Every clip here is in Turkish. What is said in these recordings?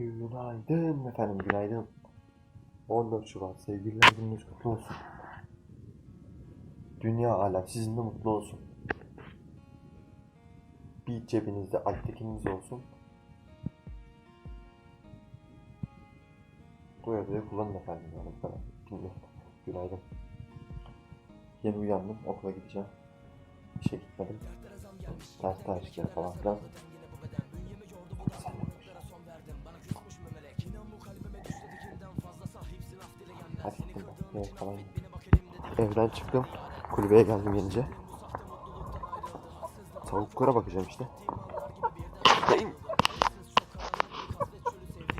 Günaydın efendim, günaydın. 14 Şubat, sevgililer gününüz kutlu olsun. Dünya alem sizinle mutlu olsun. Bir cebinizde alttakininiz olsun. Doya doya kullanın efendim yani bu kadar. Günaydın. Yeni uyandım, okula gideceğim. İşe gitmedim. Ders tarihleri falan filan. Evet falan. Evden çıktım. Kulübeye geldim gelince. Tavuklara bakacağım işte.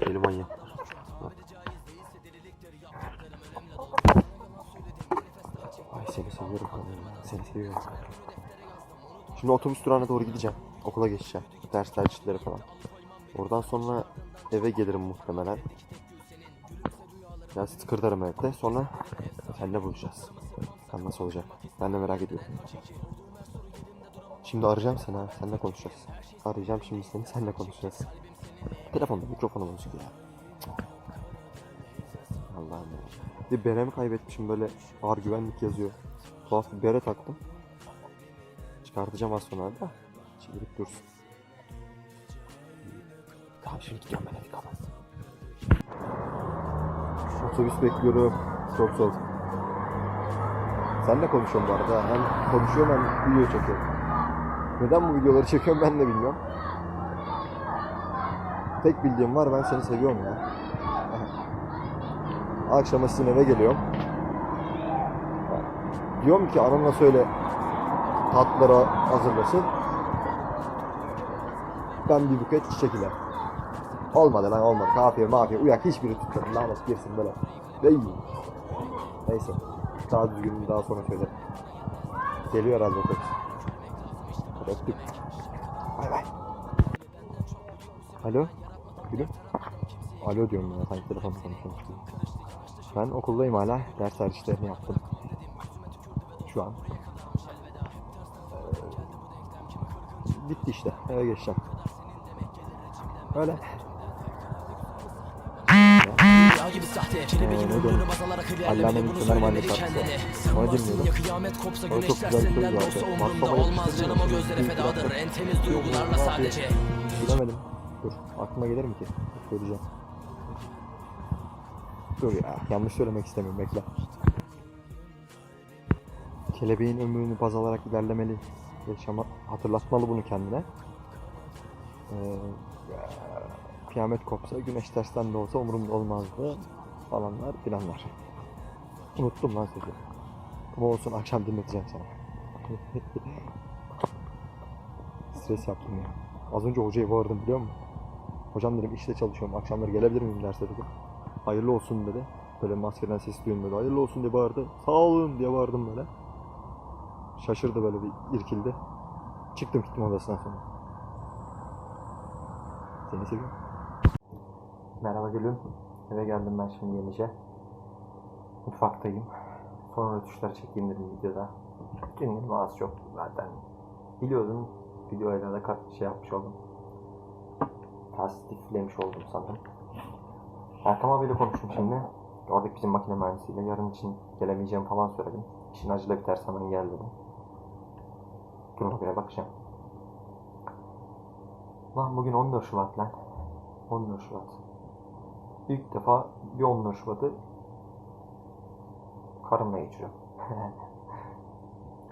Deli manyak. Ay seni seviyorum kanka. Seni seviyorum. Şimdi otobüs durağına doğru gideceğim. Okula geçeceğim. Ders tercihleri falan. Oradan sonra eve gelirim muhtemelen. Biraz tıkırdarım evde. Sonra seninle buluşacağız. Sen nasıl olacak? Ben de merak ediyorum. Şimdi arayacağım seni ha. Seninle konuşacağız. Arayacağım şimdi seni. Seninle konuşacağız. Telefonda mikrofonu bozuk ya. Allah'ım ya. Bir beremi kaybetmişim böyle ağır güvenlik yazıyor. Tuhaf bir bere taktım. Çıkartacağım az sonra da. Şimdilik dursun. Tamam şimdi gidiyorum ben hadi kapat. Otobüs bekliyorum. Çok soğuk. Senle konuşuyorum bu arada. Hem konuşuyorum hem video çekiyorum. Neden bu videoları çekiyorum ben de bilmiyorum. Tek bildiğim var ben seni seviyorum ya. Akşama sizin eve geliyorum. Diyorum ki anamla söyle tatlıları hazırlasın. Ben bir buket çiçek ile. Olmadı lan olmadı. Kafiye mafiye uyak hiçbiri tutmadı. Lanet girsin böyle. Değil. Neyse. Daha düzgün daha sonra söylerim. Geliyor herhalde otobüs. Öptük. Bay bay. Alo. Gülüm. Alo diyorum ya. Sanki telefon konuşuyormuş gibi. Ben okuldayım hala. Ders tercihlerini yaptım. Şu an. Ee, bitti işte. Eve geçeceğim. Öyle. Sahte Kelebeğin ömrünü baz alarak Allame'nin ilerleme bunu söylemeli kendine Sen varsın ya kıyamet kopsa senden vardı. olsa umurumda olmaz Canım o gözlere fedadır. En temiz duygularla sadece? Bilemedim. Dur. Aklıma gelir mi ki? Söyleyeceğim. Dur ya. Yanlış söylemek istemiyorum. Bekle. Kelebeğin ömrünü baz alarak ilerlemeli. Yaşama, hatırlatmalı bunu kendine. Ee, kıyamet kopsa, güneş tersten de olsa umurumda olmazdı. Falanlar filanlar. Unuttum lan sözü. Ama olsun akşam dinleteceğim sana. Stres yaptım ya. Az önce hocayı bağırdım biliyor musun? Hocam dedim işte çalışıyorum. Akşamları gelebilir miyim derse dedim. Hayırlı olsun dedi. Böyle maskeden ses duyun böyle. Hayırlı olsun diye bağırdı. Sağ olun diye bağırdım böyle. Şaşırdı böyle bir irkildi. Çıktım gittim odasından sonra. Seni seviyorum. Merhaba gülüm. Eve geldim ben şimdi yenice. Mutfaktayım. Son rötuşları çekeyim dedim videoda. Günüm az çok zaten. Biliyordum. Videoyla da kat şey yapmış oldum. Tasdiflemiş oldum sanırım. Erkan abiyle konuştum şimdi. Oradaki bizim makine mühendisiyle yarın için gelemeyeceğim falan söyledim. İşin acele biterse hemen gel dedim. Dur oraya bakacağım. Lan bugün 14 Şubat lan. 14 Şubat. İlk defa bir 14 Şubat'ı karımla geçiriyorum.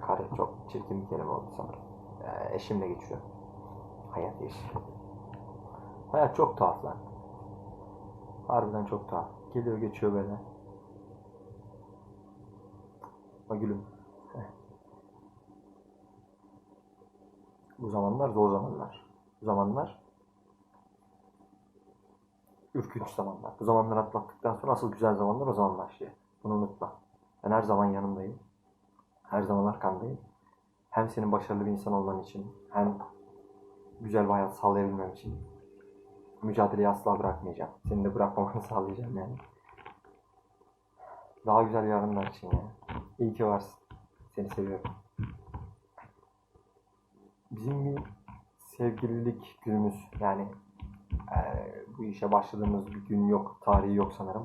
Karı çok çirkin bir kelime oldu sanırım. Ee, eşimle geçiyor. Hayat yaşıyor. Hayat çok tuhaf lan. Harbiden çok tuhaf. Geliyor geçiyor böyle. Ha gülüm. Bu zamanlar zor zamanlar. Bu zamanlar ürkünç zamanlar. Bu zamanları atlattıktan sonra asıl güzel zamanlar o zaman başlıyor. Bunu unutma. Ben her zaman yanındayım. Her zaman arkandayım. Hem senin başarılı bir insan olman için, hem güzel bir hayat sağlayabilmem için mücadeleyi asla bırakmayacağım. Seni de bırakmamanı sağlayacağım yani. Daha güzel yarınlar için ya. İyi ki varsın. Seni seviyorum. Bizim bir sevgililik günümüz yani Ee, bu işe başladığımız bir gün yok, tarihi yok sanırım.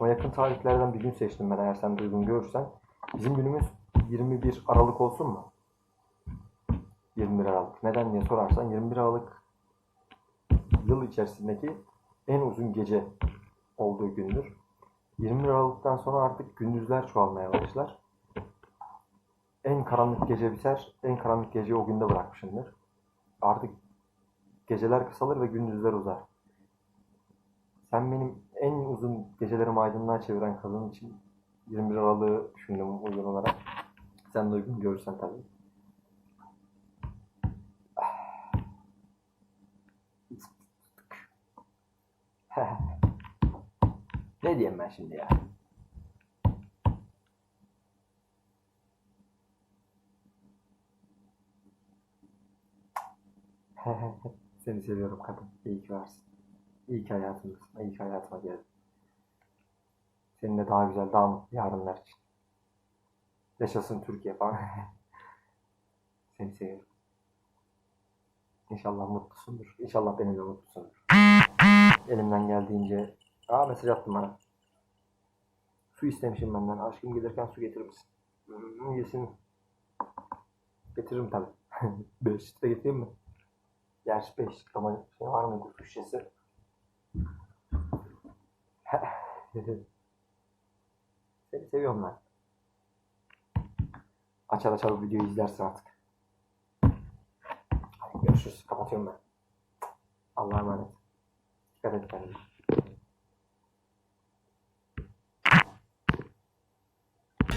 Ama yakın tarihlerden bir gün seçtim ben eğer sen de görürsen. Bizim günümüz 21 Aralık olsun mu? 21 Aralık. Neden diye sorarsan 21 Aralık yıl içerisindeki en uzun gece olduğu gündür. 21 Aralık'tan sonra artık gündüzler çoğalmaya başlar. En karanlık gece biter, en karanlık geceyi o günde bırakmışımdır. Artık geceler kısalır ve gündüzler uzar. Sen benim en uzun gecelerimi aydınlığa çeviren kadın için 21 Aralık'ı düşündüm uygun olarak. Sen de uygun görürsen tabii. ne diyeyim ben şimdi ya? Seni seviyorum kadın. İyi ki varsın. İyi ki hayatımdasın. İyi ki hayatıma geldin. Seninle daha güzel, daha mutlu yarınlar için. Yaşasın Türkiye falan. Seni seviyorum. İnşallah mutlusundur. İnşallah benimle mutlusundur. Elimden geldiğince... Aa mesaj attın bana. Su istemişim benden. Aşkım gelirken su getirir misin? Yesin. Getiririm tabii. Beş litre getireyim mi? Gerçi 5 ama şey var mıydı su şişesi? Seni seviyorum ben. Açar açar bu videoyu izlersin artık. Hadi görüşürüz. Kapatıyorum ben. Allah'a emanet. Dikkat et kendine.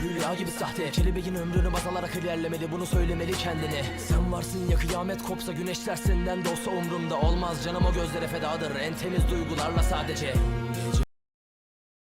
Hülya gibi sahte. Kelebeğin ömrünü baz alarak ilerlemeli Bunu söylemeli kendine. Sen varsın ya kıyamet kopsa Güneşler senden de olsa umrumda olmaz. Canım o gözlere fedadır En temiz duygularla sadece